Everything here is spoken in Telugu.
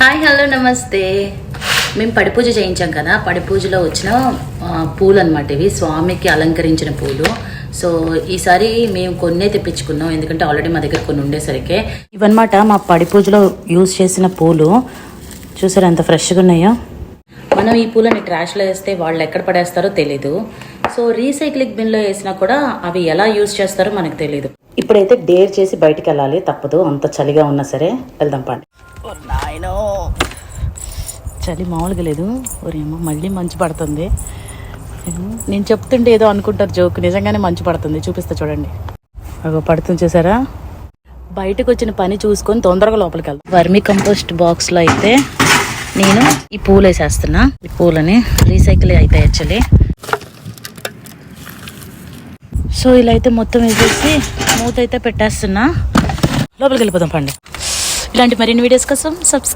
హాయ్ హలో నమస్తే. మేము పడి పూజ చేయించాం కదా పడి పూజలో వచ్చిన పూలు అనమాట ఇవి. స్వామికి అలంకరించిన పూలు. సో ఈసారి మేము కొన్నే తెప్పించుకున్నాం. ఎందుకంటే ఆల్రెడీ మా దగ్గర కొన్ని ఉండేసరికి. ఇవన్నమాట మా పడి పూజలో యూజ్ చేసిన పూలు. చూసారు ఎంత ఫ్రెష్గా ఉన్నాయో? మనం ఈ పూలని ట్రాష్లో వేస్తే వాళ్ళు ఎక్కడ పడేస్తారో తెలీదు. సో రీసైక్లింగ్ బిన్లో వేసినా కూడా అవి ఎలా యూజ్ చేస్తారో మనకు తెలీదు. ఇప్పుడైతే డేర్ చేసి బయటికి వెళ్ళాలి. తప్పదు. అంత చలిగా ఉన్నా సరే వెళ్దాం పండి నాయనో చలి మామూలుగా లేదు. ఒరేమో మళ్ళీ మంచు పడుతుంది. నేను చెప్తుంటే ఏదో అనుకుంటారు జోక్. నిజంగానే మంచు పడుతుంది. చూపిస్తా చూడండి. అగో పడుతుంది చూసారా? బయటకు వచ్చిన పని చూసుకొని తొందరగా లోపలికి వెళ్తాం వర్మీ కంపోస్ట్ బాక్స్లో అయితే నేను ఈ పూలు వేసేస్తున్నా. ఈ పూలని రీసైకిల్ అవుతాయి యాక్చువల్లీ. సో ఇలా అయితే మొత్తం వేసేసి మూత అయితే పెట్టేస్తున్నా. లోపలికి వెళ్ళిపోదాం పండి. ఇలాంటి మరిన్ని వీడియోస్ కోసం సబ్స్క్రైబ్